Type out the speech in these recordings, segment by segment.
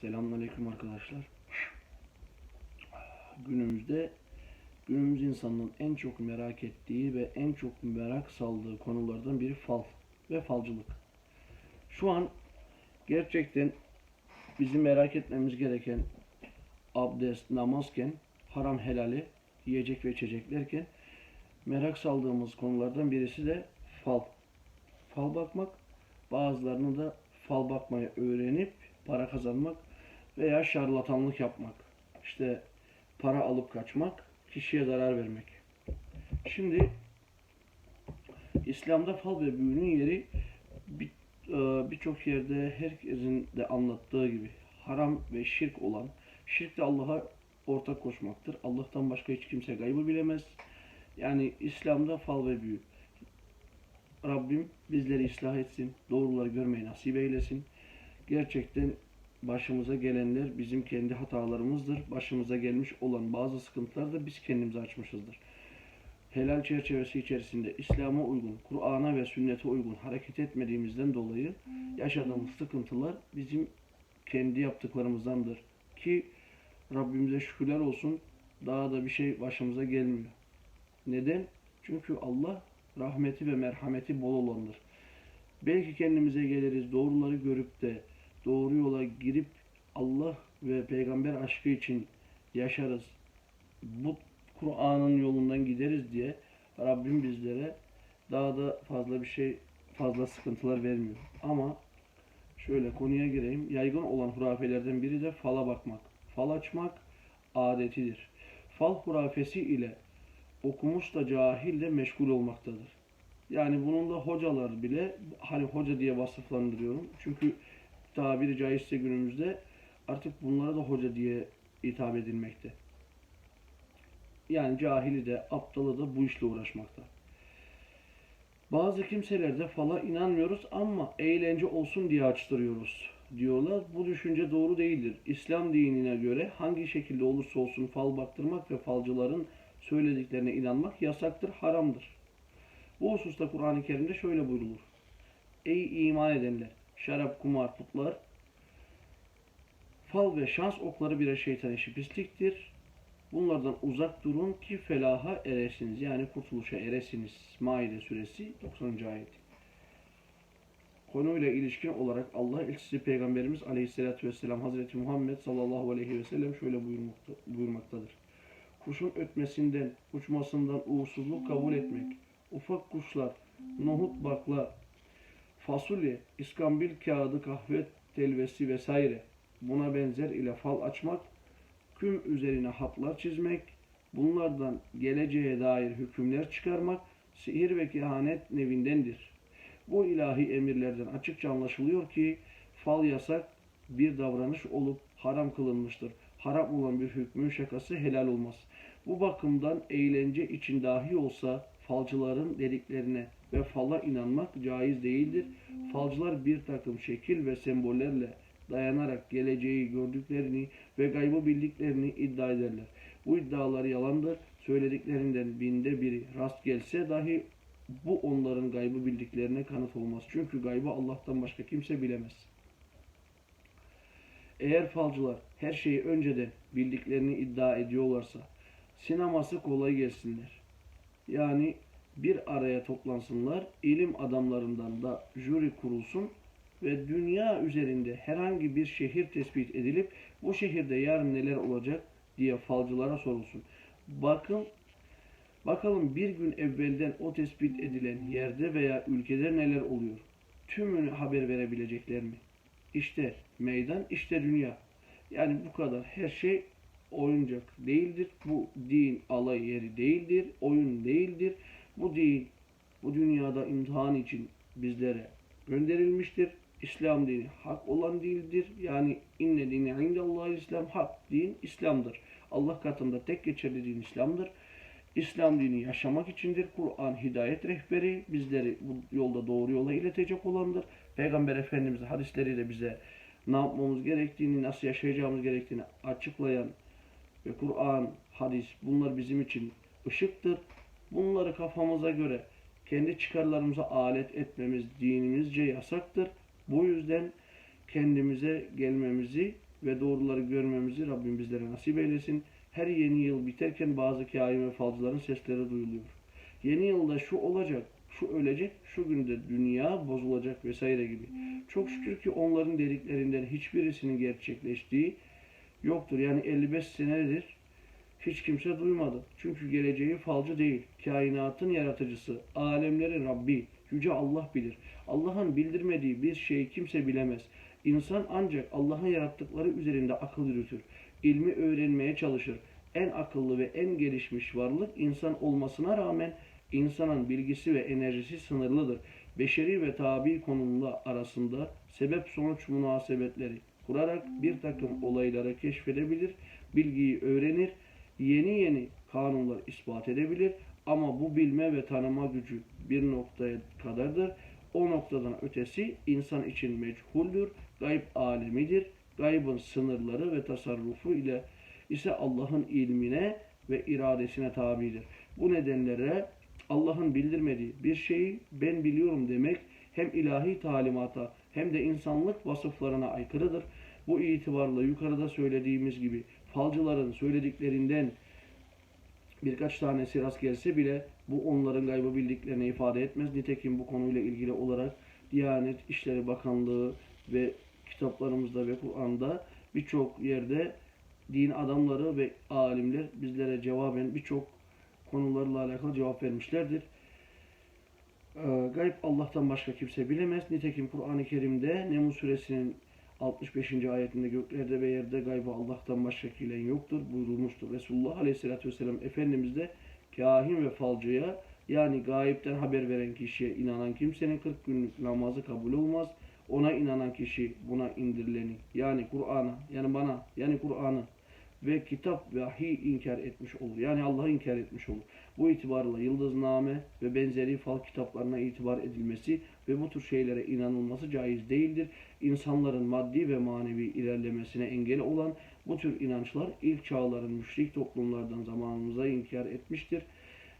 Selamünaleyküm arkadaşlar. Günümüzde günümüz insanının en çok merak ettiği ve en çok merak saldığı konulardan biri fal ve falcılık. Şu an gerçekten bizim merak etmemiz gereken abdest, namazken, haram helali, yiyecek ve içeceklerken merak saldığımız konulardan birisi de fal. Fal bakmak, bazılarını da fal bakmayı öğrenip para kazanmak veya şarlatanlık yapmak. İşte para alıp kaçmak, kişiye zarar vermek. Şimdi İslam'da fal ve büyünün yeri e, birçok yerde herkesin de anlattığı gibi haram ve şirk olan, şirk de Allah'a ortak koşmaktır. Allah'tan başka hiç kimse gaybı bilemez. Yani İslam'da fal ve büyü. Rabbim bizleri ıslah etsin, doğruları görmeyi nasip eylesin. Gerçekten başımıza gelenler bizim kendi hatalarımızdır. Başımıza gelmiş olan bazı sıkıntılar da biz kendimize açmışızdır. Helal çerçevesi içerisinde İslam'a uygun, Kur'an'a ve sünnete uygun hareket etmediğimizden dolayı yaşadığımız sıkıntılar bizim kendi yaptıklarımızdandır. Ki Rabbimize şükürler olsun daha da bir şey başımıza gelmiyor. Neden? Çünkü Allah rahmeti ve merhameti bol olandır. Belki kendimize geliriz, doğruları görüp de doğru yola girip Allah ve peygamber aşkı için yaşarız. Bu Kur'an'ın yolundan gideriz diye Rabbim bizlere daha da fazla bir şey, fazla sıkıntılar vermiyor. Ama şöyle konuya gireyim. Yaygın olan hurafelerden biri de fala bakmak. Fal açmak adetidir. Fal hurafesi ile okumuş da cahil de meşgul olmaktadır. Yani bunun da hocalar bile hani hoca diye vasıflandırıyorum. Çünkü tabiri caizse günümüzde artık bunlara da hoca diye hitap edilmekte. Yani cahili de aptalı da bu işle uğraşmakta. Bazı kimseler de fala inanmıyoruz ama eğlence olsun diye açtırıyoruz diyorlar. Bu düşünce doğru değildir. İslam dinine göre hangi şekilde olursa olsun fal baktırmak ve falcıların söylediklerine inanmak yasaktır, haramdır. Bu hususta Kur'an-ı Kerim'de şöyle buyrulur. Ey iman edenler! Şarap, kumar, putlar, fal ve şans okları birer şeytan işi pisliktir. Bunlardan uzak durun ki felaha eresiniz. Yani kurtuluşa eresiniz. Maide suresi 90. ayet. Konuyla ilişkin olarak Allah elçisi Peygamberimiz Aleyhisselatü Vesselam Hazreti Muhammed sallallahu aleyhi ve sellem şöyle buyurmakta, buyurmaktadır. Kuşun ötmesinden, uçmasından uğursuzluk kabul etmek, ufak kuşlar, nohut bakla, fasulye, iskambil kağıdı, kahve telvesi vesaire buna benzer ile fal açmak, küm üzerine hatlar çizmek, bunlardan geleceğe dair hükümler çıkarmak, sihir ve kehanet nevindendir. Bu ilahi emirlerden açıkça anlaşılıyor ki fal yasak bir davranış olup haram kılınmıştır. Haram olan bir hükmün şakası helal olmaz. Bu bakımdan eğlence için dahi olsa falcıların dediklerine ve fala inanmak caiz değildir. Falcılar bir takım şekil ve sembollerle dayanarak geleceği gördüklerini ve gaybı bildiklerini iddia ederler. Bu iddialar yalandır. Söylediklerinden binde biri rast gelse dahi bu onların gaybı bildiklerine kanıt olmaz. Çünkü gaybı Allah'tan başka kimse bilemez. Eğer falcılar her şeyi önceden bildiklerini iddia ediyorlarsa sineması kolay gelsinler. Yani bir araya toplansınlar, ilim adamlarından da jüri kurulsun ve dünya üzerinde herhangi bir şehir tespit edilip bu şehirde yarın neler olacak diye falcılara sorulsun. Bakın Bakalım bir gün evvelden o tespit edilen yerde veya ülkede neler oluyor? Tümünü haber verebilecekler mi? İşte meydan, işte dünya. Yani bu kadar. Her şey oyuncak değildir. Bu din alay yeri değildir. Oyun değildir. Bu din bu dünyada imtihan için bizlere gönderilmiştir. İslam dini hak olan dildir. Yani inne dini indallahi İslam hak din İslam'dır. Allah katında tek geçerli din İslam'dır. İslam dini yaşamak içindir. Kur'an hidayet rehberi bizleri bu yolda doğru yola iletecek olandır. Peygamber Efendimiz hadisleriyle bize ne yapmamız gerektiğini, nasıl yaşayacağımız gerektiğini açıklayan Kur'an, hadis bunlar bizim için ışıktır. Bunları kafamıza göre kendi çıkarlarımıza alet etmemiz dinimizce yasaktır. Bu yüzden kendimize gelmemizi ve doğruları görmemizi Rabbim bizlere nasip eylesin. Her yeni yıl biterken bazı kain ve falcıların sesleri duyuluyor. Yeni yılda şu olacak, şu ölecek, şu günde dünya bozulacak vesaire gibi. Çok şükür ki onların dediklerinden hiçbirisinin gerçekleştiği yoktur. Yani 55 senedir hiç kimse duymadı. Çünkü geleceği falcı değil. Kainatın yaratıcısı, alemlerin Rabbi, Yüce Allah bilir. Allah'ın bildirmediği bir şeyi kimse bilemez. İnsan ancak Allah'ın yarattıkları üzerinde akıl yürütür. İlmi öğrenmeye çalışır. En akıllı ve en gelişmiş varlık insan olmasına rağmen insanın bilgisi ve enerjisi sınırlıdır. Beşeri ve tabi konumla arasında sebep sonuç münasebetleri kurarak bir takım olayları keşfedebilir, bilgiyi öğrenir, yeni yeni kanunlar ispat edebilir ama bu bilme ve tanıma gücü bir noktaya kadardır. O noktadan ötesi insan için meçhuldür, gayb alemidir. Gaybın sınırları ve tasarrufu ile ise Allah'ın ilmine ve iradesine tabidir. Bu nedenlere Allah'ın bildirmediği bir şeyi ben biliyorum demek hem ilahi talimata hem de insanlık vasıflarına aykırıdır. Bu itibarla yukarıda söylediğimiz gibi falcıların söylediklerinden birkaç tanesi rast gelse bile bu onların gaybı bildiklerini ifade etmez. Nitekim bu konuyla ilgili olarak Diyanet İşleri Bakanlığı ve kitaplarımızda ve Kur'an'da birçok yerde din adamları ve alimler bizlere cevaben birçok konularla alakalı cevap vermişlerdir. Ee, Gayb Allah'tan başka kimse bilemez. Nitekim Kur'an-ı Kerim'de Neml suresinin 65. ayetinde göklerde ve yerde gaybı Allah'tan başka bilen yoktur buyurulmuştur. Resulullah Aleyhisselatü Vesselam Efendimiz de kahin ve falcıya yani gayipten haber veren kişiye inanan kimsenin 40 günlük namazı kabul olmaz. Ona inanan kişi buna indirileni yani Kur'an'a yani bana yani Kur'an'ı ve kitap vahiy inkar etmiş olur. Yani Allah'ı inkar etmiş olur. Bu itibarla yıldızname ve benzeri fal kitaplarına itibar edilmesi ve bu tür şeylere inanılması caiz değildir. İnsanların maddi ve manevi ilerlemesine engel olan bu tür inançlar ilk çağların müşrik toplumlardan zamanımıza inkar etmiştir.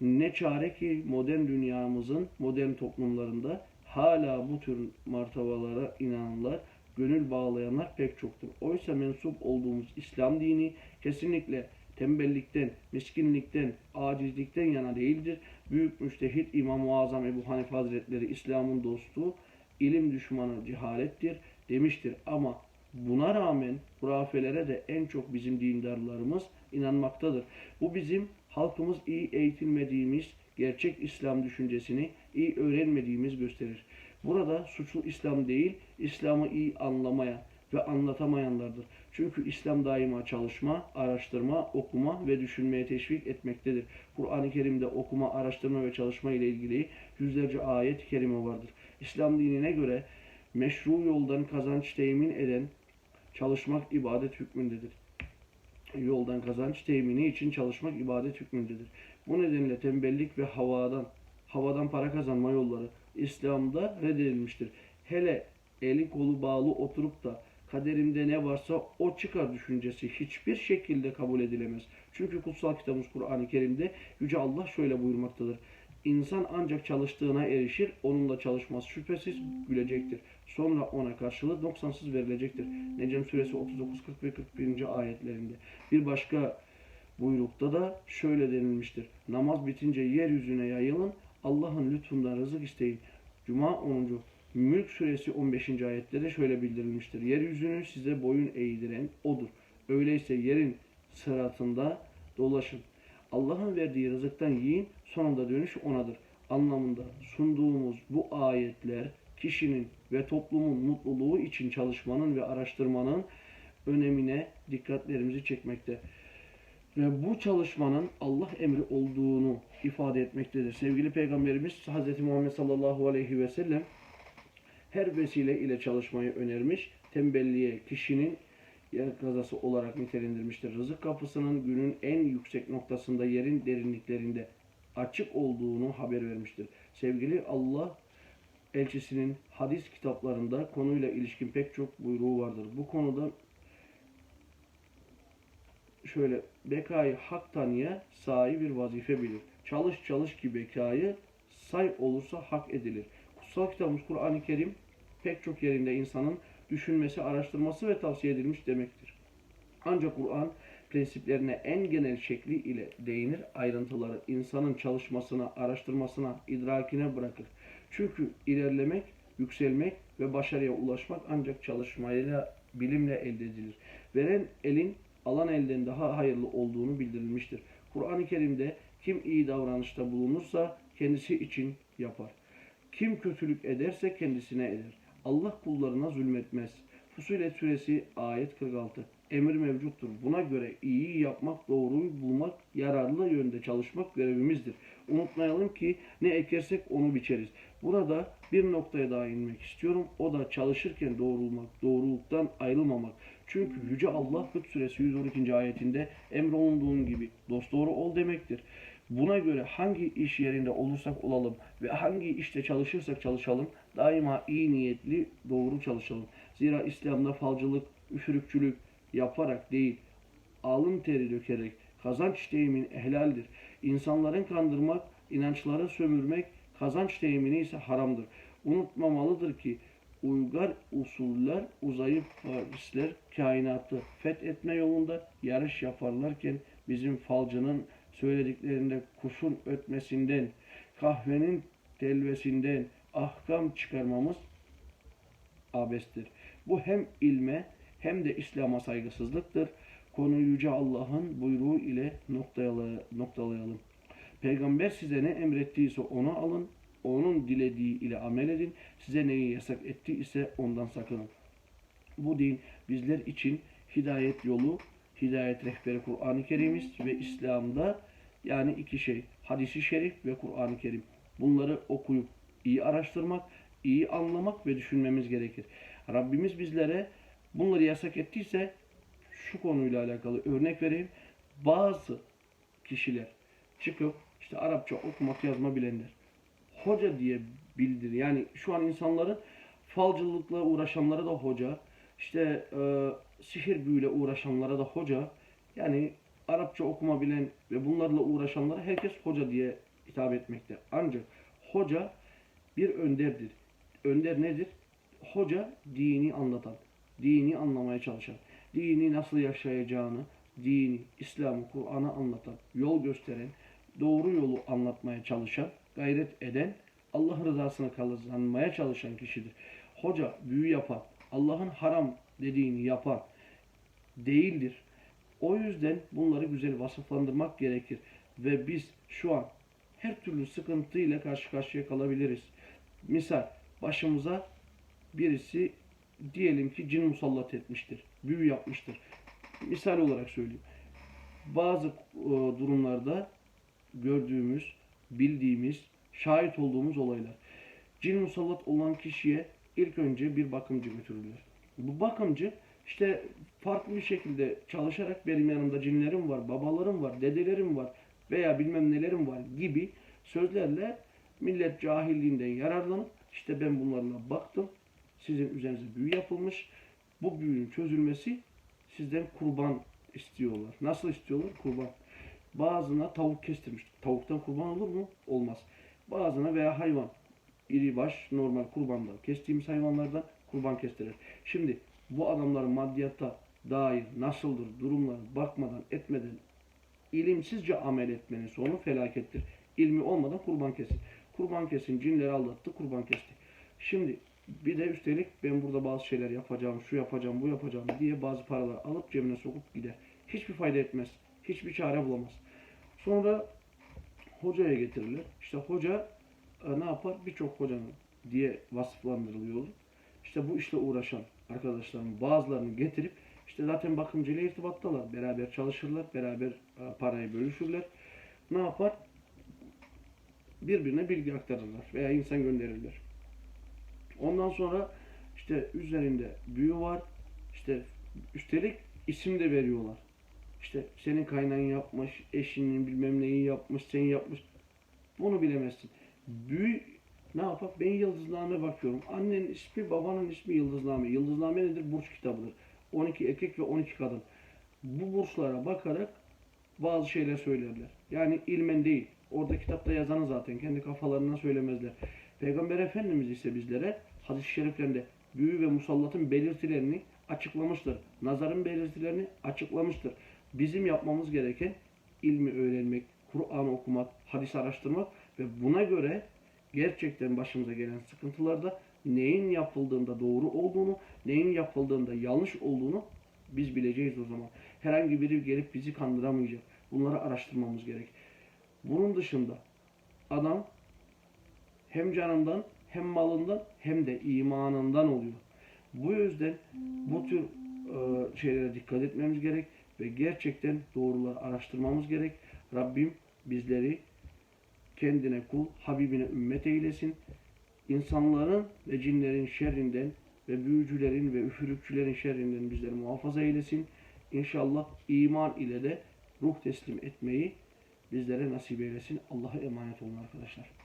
Ne çare ki modern dünyamızın modern toplumlarında hala bu tür martabalara inananlar, gönül bağlayanlar pek çoktur. Oysa mensup olduğumuz İslam dini kesinlikle tembellikten, miskinlikten, acizlikten yana değildir. Büyük müştehit İmam-ı Azam Ebu Hanife Hazretleri İslam'ın dostu, ilim düşmanı cehalettir demiştir. Ama buna rağmen hurafelere de en çok bizim dindarlarımız inanmaktadır. Bu bizim halkımız iyi eğitilmediğimiz gerçek İslam düşüncesini iyi öğrenmediğimiz gösterir. Burada suçlu İslam değil, İslam'ı iyi anlamaya ve anlatamayanlardır. Çünkü İslam daima çalışma, araştırma, okuma ve düşünmeye teşvik etmektedir. Kur'an-ı Kerim'de okuma, araştırma ve çalışma ile ilgili yüzlerce ayet-i kerime vardır. İslam dinine göre meşru yoldan kazanç temin eden çalışmak ibadet hükmündedir. Yoldan kazanç temini için çalışmak ibadet hükmündedir. Bu nedenle tembellik ve havadan havadan para kazanma yolları İslam'da reddedilmiştir. Hele eli kolu bağlı oturup da kaderimde ne varsa o çıkar düşüncesi hiçbir şekilde kabul edilemez. Çünkü kutsal kitabımız Kur'an-ı Kerim'de Yüce Allah şöyle buyurmaktadır. İnsan ancak çalıştığına erişir, onunla çalışmaz şüphesiz gülecektir. Sonra ona karşılığı noksansız verilecektir. Necem suresi 39, 40 ve 41. ayetlerinde. Bir başka buyrukta da şöyle denilmiştir. Namaz bitince yeryüzüne yayılın, Allah'ın lütfundan rızık isteyin. Cuma 10. Mülk suresi 15. ayette de şöyle bildirilmiştir. Yeryüzünü size boyun eğdiren odur. Öyleyse yerin sıratında dolaşın. Allah'ın verdiği rızıktan yiyin, sonunda dönüş onadır. Anlamında sunduğumuz bu ayetler kişinin ve toplumun mutluluğu için çalışmanın ve araştırmanın önemine dikkatlerimizi çekmekte ve bu çalışmanın Allah emri olduğunu ifade etmektedir. Sevgili Peygamberimiz Hz. Muhammed sallallahu aleyhi ve sellem her vesile ile çalışmayı önermiş, tembelliğe kişinin yer kazası olarak nitelendirmiştir. Rızık kapısının günün en yüksek noktasında yerin derinliklerinde açık olduğunu haber vermiştir. Sevgili Allah elçisinin hadis kitaplarında konuyla ilişkin pek çok buyruğu vardır. Bu konuda şöyle bekayı hak tanıya sahi bir vazife bilir. Çalış çalış ki bekayı say olursa hak edilir. Kutsal kitabımız Kur'an-ı Kerim pek çok yerinde insanın düşünmesi, araştırması ve tavsiye edilmiş demektir. Ancak Kur'an prensiplerine en genel şekli ile değinir, ayrıntıları insanın çalışmasına, araştırmasına, idrakine bırakır. Çünkü ilerlemek, yükselmek ve başarıya ulaşmak ancak çalışmayla, bilimle elde edilir. Veren elin alan elden daha hayırlı olduğunu bildirilmiştir. Kur'an-ı Kerim'de kim iyi davranışta bulunursa kendisi için yapar. Kim kötülük ederse kendisine eder. Allah kullarına zulmetmez. Fusilet suresi ayet 46. Emir mevcuttur. Buna göre iyi yapmak, doğruyu bulmak, yararlı yönde çalışmak görevimizdir. Unutmayalım ki ne ekersek onu biçeriz. Burada bir noktaya daha inmek istiyorum. O da çalışırken doğrulmak, doğruluktan ayrılmamak. Çünkü Yüce Allah Hud suresi 112. ayetinde emrolunduğun gibi dosdoğru ol demektir. Buna göre hangi iş yerinde olursak olalım ve hangi işte çalışırsak çalışalım daima iyi niyetli doğru çalışalım. Zira İslam'da falcılık, üfürükçülük yaparak değil, alın teri dökerek kazanç temin helaldir. İnsanların kandırmak, inançları sömürmek, kazanç temini ise haramdır. Unutmamalıdır ki uygar usuller, uzayıp Parisler kainatı fethetme yolunda yarış yaparlarken bizim falcının söylediklerinde kuşun ötmesinden, kahvenin telvesinden ahkam çıkarmamız abestir. Bu hem ilme hem de İslam'a saygısızlıktır. Konuyu Yüce Allah'ın buyruğu ile noktalayalım. Peygamber size ne emrettiyse onu alın, onun dilediği ile amel edin. Size neyi yasak etti ise ondan sakının. Bu din bizler için hidayet yolu, hidayet rehberi Kur'an-ı Kerim'iz ve İslam'da yani iki şey, hadisi şerif ve Kur'an-ı Kerim. Bunları okuyup iyi araştırmak, iyi anlamak ve düşünmemiz gerekir. Rabbimiz bizlere bunları yasak ettiyse şu konuyla alakalı örnek vereyim. Bazı kişiler çıkıp işte Arapça okumak yazma bilenler hoca diye bildir. Yani şu an insanların falcılıkla uğraşanlara da hoca, işte e, sihir büyüyle uğraşanlara da hoca. Yani Arapça okuma bilen ve bunlarla uğraşanlara herkes hoca diye hitap etmekte. Ancak hoca bir önderdir. Önder nedir? Hoca dini anlatan, dini anlamaya çalışan, dini nasıl yaşayacağını, dini, İslam'ı, Kur'an'ı anlatan, yol gösteren, doğru yolu anlatmaya çalışan, gayret eden, Allah rızasını kazanmaya çalışan kişidir. Hoca büyü yapan, Allah'ın haram dediğini yapan değildir. O yüzden bunları güzel vasıflandırmak gerekir. Ve biz şu an her türlü sıkıntıyla karşı karşıya kalabiliriz. Misal başımıza birisi diyelim ki cin musallat etmiştir. Büyü yapmıştır. Misal olarak söyleyeyim. Bazı e, durumlarda gördüğümüz, bildiğimiz, şahit olduğumuz olaylar. Cin musallat olan kişiye ilk önce bir bakımcı götürülür. Bu bakımcı işte farklı bir şekilde çalışarak benim yanımda cinlerim var, babalarım var, dedelerim var veya bilmem nelerim var gibi sözlerle millet cahilliğinden yararlanıp işte ben bunlarla baktım. Sizin üzerinize büyü yapılmış. Bu büyünün çözülmesi sizden kurban istiyorlar. Nasıl istiyorlar? Kurban. Bazına tavuk kestirmiş. Tavuktan kurban olur mu? Olmaz. Bazına veya hayvan. iri baş normal kurbandan kestiğimiz hayvanlardan kurban kestirir. Şimdi bu adamların maddiyata dair nasıldır durumlara bakmadan etmeden ilimsizce amel etmenin sonu felakettir. İlmi olmadan kurban kesin. Kurban kesin cinleri aldattı kurban kesti. Şimdi bir de üstelik ben burada bazı şeyler yapacağım, şu yapacağım, bu yapacağım diye bazı paralar alıp cebine sokup gider. Hiçbir fayda etmez. Hiçbir çare bulamaz. Sonra hocaya getirilir. İşte hoca e, ne yapar? Birçok hocanın diye vasıflandırılıyor. İşte bu işle uğraşan arkadaşların bazılarını getirip işte zaten bakımcıyla irtibattalar. Beraber çalışırlar, beraber e, parayı bölüşürler. Ne yapar? Birbirine bilgi aktarırlar veya insan gönderirler. Ondan sonra işte üzerinde büyü var. İşte üstelik isim de veriyorlar. İşte senin kaynağın yapmış, eşinin bilmem neyi yapmış, sen yapmış. Bunu bilemezsin. Büyü ne yapar? Ben yıldızname bakıyorum. Annenin ismi, babanın ismi yıldızname. Yıldızname nedir? Burç kitabıdır. 12 erkek ve 12 kadın. Bu burçlara bakarak bazı şeyler söylerler. Yani ilmen değil. Orada kitapta yazanı zaten kendi kafalarından söylemezler. Peygamber Efendimiz ise bizlere hadis-i şeriflerinde büyü ve musallatın belirtilerini açıklamıştır. Nazarın belirtilerini açıklamıştır. Bizim yapmamız gereken ilmi öğrenmek, Kur'an okumak, hadis araştırmak ve buna göre gerçekten başımıza gelen sıkıntılarda neyin yapıldığında doğru olduğunu, neyin yapıldığında yanlış olduğunu biz bileceğiz o zaman. Herhangi biri gelip bizi kandıramayacak. Bunları araştırmamız gerek. Bunun dışında adam hem canından hem malından hem de imanından oluyor. Bu yüzden bu tür e, şeylere dikkat etmemiz gerek ve gerçekten doğruları araştırmamız gerek. Rabbim bizleri kendine kul, Habibine ümmet eylesin. İnsanların ve cinlerin şerrinden ve büyücülerin ve üfürükçülerin şerrinden bizleri muhafaza eylesin. İnşallah iman ile de ruh teslim etmeyi bizlere nasip eylesin. Allah'a emanet olun arkadaşlar.